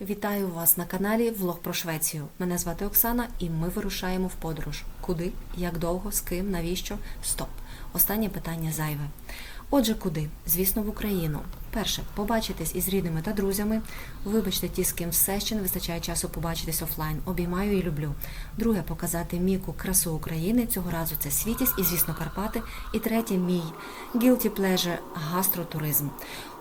Вітаю вас на каналі Влог про Швецію. Мене звати Оксана, і ми вирушаємо в подорож. Куди, як довго, з ким, навіщо? Стоп. Останнє питання зайве. Отже, куди? Звісно, в Україну. Перше побачитись із рідними та друзями. Вибачте ті, з ким все ще не вистачає часу побачитись офлайн. Обіймаю і люблю. Друге показати міку красу України. Цього разу це Світість і, звісно, Карпати. І третє мій guilty pleasure – гастротуризм.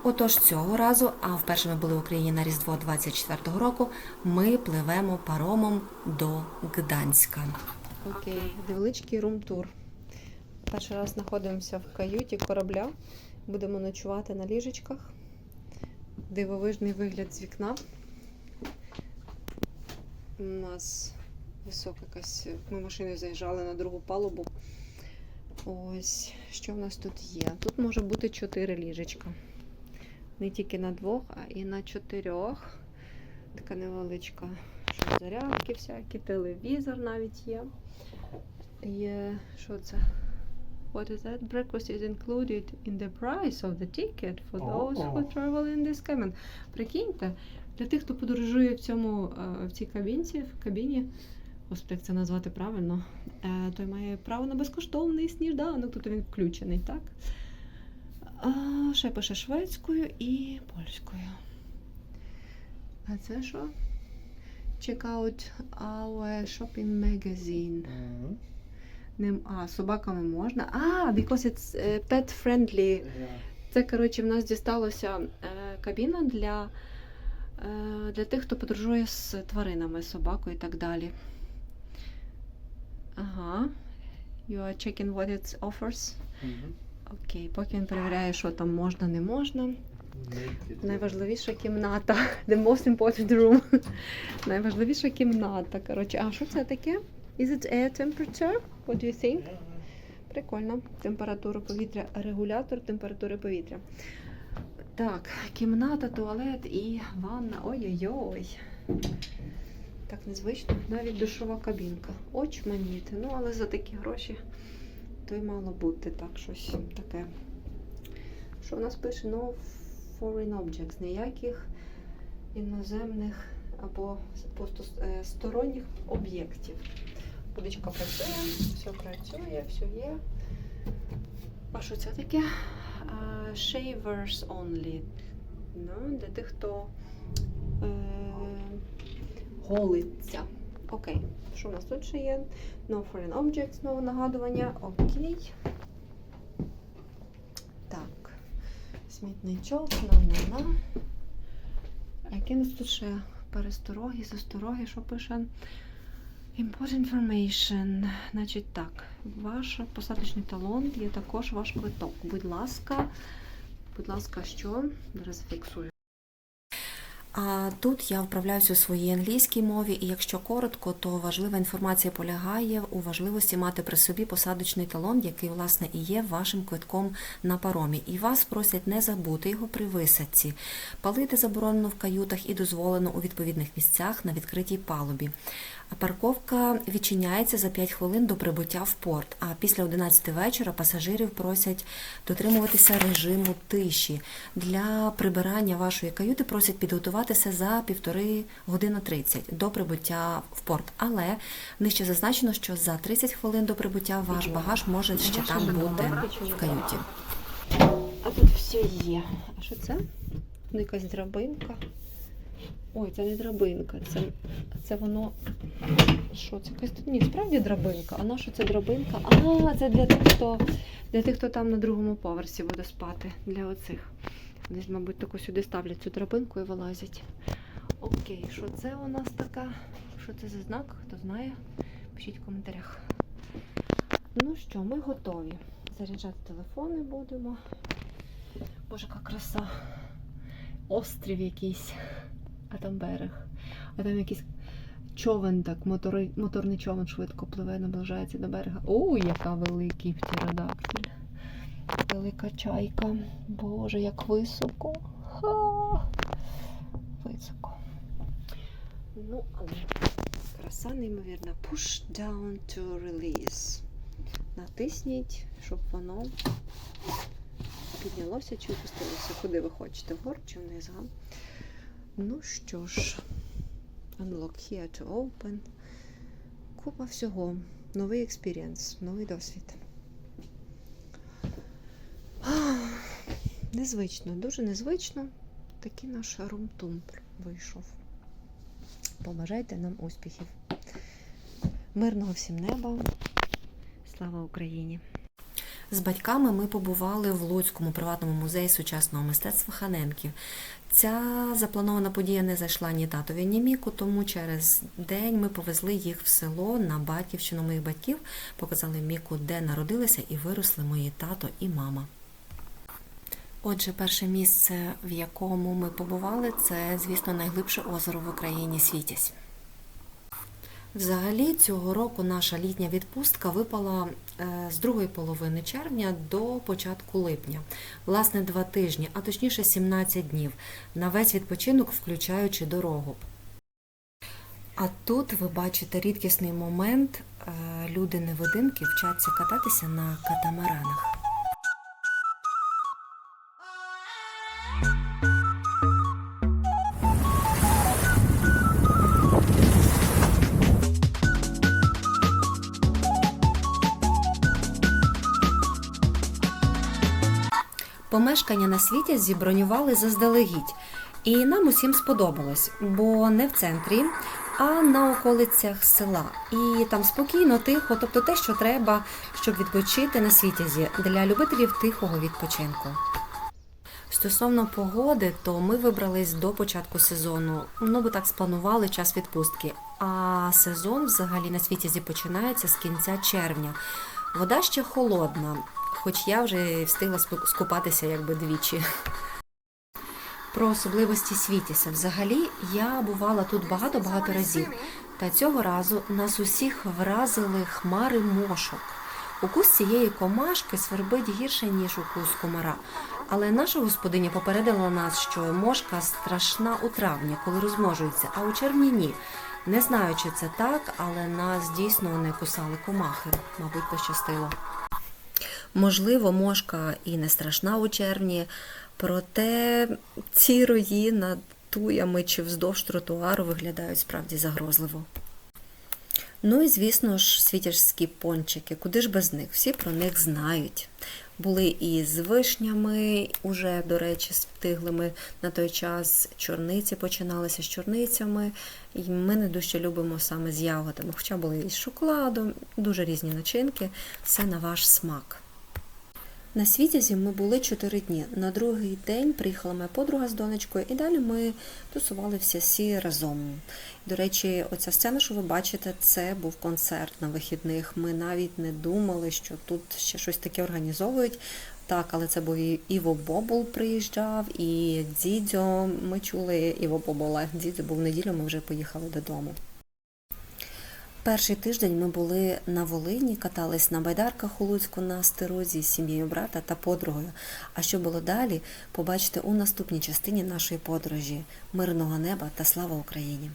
Отож, цього разу, а вперше ми були в Україні на Різдво 24-го року, ми пливемо паромом до Гданська. Окей, невеличкий рум-тур. Перший раз знаходимося в каюті корабля. Будемо ночувати на ліжечках. Дивовижний вигляд з вікна. У нас висока якась. Ми машиною заїжджали на другу палубу. Ось, що в нас тут є? Тут може бути чотири ліжечка. Не тільки на двох, а і на чотирьох. Така невеличка що зарядки всякі, телевізор навіть є. Є, що це? What is that? Breakfast is included in the price of the ticket for those who travel in this cabin. Прикиньте, для тих, хто подорожує в цьому е, в цій кабінці, в кабіні, господи, як це назвати правильно, е, той має право на безкоштовний сніданок, тут він включений, так? А, ще пише шведською і польською. А це що? Check out our shopping magazine. Ним, а, собаками можна. А, because it's е, pet friendly. Це, коротше, в нас дісталося е, кабіна для, е, для тих, хто подорожує з тваринами, з собакою і так далі. Ага. You are checking what it offers. Окей, поки він перевіряє, що там можна, не можна. Найважливіша кімната. The most important room. Найважливіша кімната. Коротше, а що це таке? Is it air temperature? What do you think? Прикольно. Температура повітря, регулятор температури повітря. Так, кімната, туалет і ванна. Ой-ой-ой. Так незвично. Навіть душова кабінка. Очманіти. Ну, але за такі гроші то й мало бути так, щось таке. Що у нас пише? No foreign objects. Ніяких іноземних або сторонніх об'єктів. Будочка працює, все працює, все є. А що це таке? А, Shavers only. Ну, для тих, хто е, голиться. Окей. Що у нас тут ще є? No foreign objects, знову нагадування. Окей. Так. Смітничок, на-на-на. Які нас тут ще перестороги, застороги, що пише? Important information. Значить так, ваш посадочний талон є також ваш квиток. Будь ласка, будь ласка, що? Зараз зафіксую. А тут я вправляюся у своїй англійській мові, і якщо коротко, то важлива інформація полягає у важливості мати при собі посадочний талон, який, власне, і є вашим квитком на паромі. І вас просять не забути його при висадці. Палити заборонено в каютах і дозволено у відповідних місцях на відкритій палубі. А Парковка відчиняється за 5 хвилин до прибуття в порт. А після 11 вечора пасажирів просять дотримуватися режиму тиші. Для прибирання вашої каюти просять підготуватися за півтори години 30 до прибуття в порт. Але нижче зазначено, що за 30 хвилин до прибуття ваш багаж може ще там бути в каюті. А тут все є. А що це? Ну, якась драбинка. Ой, це не драбинка, це, це воно. Що це якась тут? Ні, справді драбинка. А на що це драбинка? А, це для тих, хто для тих, хто там на другому поверсі буде спати. Для оцих. Десь, мабуть, таку сюди ставлять цю драбинку і вилазять. Окей, що це у нас така? Що це за знак? Хто знає? Пишіть в коментарях. Ну що, ми готові. Заряджати телефони будемо. Боже, яка краса. Острів якийсь, а там берег. А там якийсь човен, так, мотори, моторний човен швидко пливе, наближається до берега. О, яка великий птеродактиль. Велика чайка. Боже, як високо. Ха! Високо. Ну, але краса неймовірна. Push down to release. Натисніть, щоб воно піднялося чи опустилося. Куди ви хочете? Вгору чи вниз? га? Ну що ж, unlock here to open. Купа всього. Новий експірієнс, новий досвід. Незвично, дуже незвично. Такий наш румтумбр вийшов. Побажайте нам успіхів. Мирного всім неба. Слава Україні! З батьками ми побували в Луцькому приватному музеї сучасного мистецтва Ханенків. Ця запланована подія не зайшла ні татові, ні міку, тому через день ми повезли їх в село на батьківщину моїх батьків, показали міку, де народилися і виросли мої тато і мама. Отже, перше місце, в якому ми побували, це, звісно, найглибше озеро в Україні Світязь. Взагалі, цього року наша літня відпустка випала е, з другої половини червня до початку липня. Власне, два тижні, а точніше 17 днів, на весь відпочинок, включаючи дорогу. А тут ви бачите рідкісний момент. е, Люди-невидимки вчаться кататися на катамаранах. Помешкання на світі зібронювали заздалегідь, і нам усім сподобалось, бо не в центрі, а на околицях села. І там спокійно, тихо, тобто те, що треба, щоб відпочити на світязі для любителів тихого відпочинку. Стосовно погоди, то ми вибрались до початку сезону. Ну, бо так спланували час відпустки. А сезон взагалі на світязі починається з кінця червня. Вода ще холодна, хоч я вже встигла скупатися якби двічі. Про особливості Світіса. Взагалі, я бувала тут багато-багато разів. Та цього разу нас усіх вразили хмари мошок. Укус цієї комашки свербить гірше, ніж укус комара. Але наша господиня попередила нас, що мошка страшна у травні, коли розмножується, а у червні ні. Не знаю, чи це так, але нас дійсно не кусали комахи. Мабуть, пощастило. Можливо, мошка і не страшна у червні, проте ці рої над туями чи вздовж тротуару виглядають справді загрозливо. Ну і звісно ж, світяжські пончики, куди ж без них? Всі про них знають. Були і з вишнями, уже, до речі, стиглими на той час. Чорниці починалися з чорницями. І ми не дуже любимо саме з ягодами, хоча були і з шоколадом, дуже різні начинки, все на ваш смак. На світязі ми були чотири дні. На другий день приїхала моя подруга з донечкою, і далі ми тусувалися всі разом. До речі, оця сцена, що ви бачите, це був концерт на вихідних. Ми навіть не думали, що тут ще щось таке організовують. Так, але це був і Іво Бобул приїжджав, і Дідьо. Ми чули Іво Бобола. Дідьо був неділю, ми вже поїхали додому. Перший тиждень ми були на Волині, катались на байдарках у Луцьку на астерозі з сім'єю брата та подругою. А що було далі, побачите у наступній частині нашої подорожі. Мирного неба та слава Україні!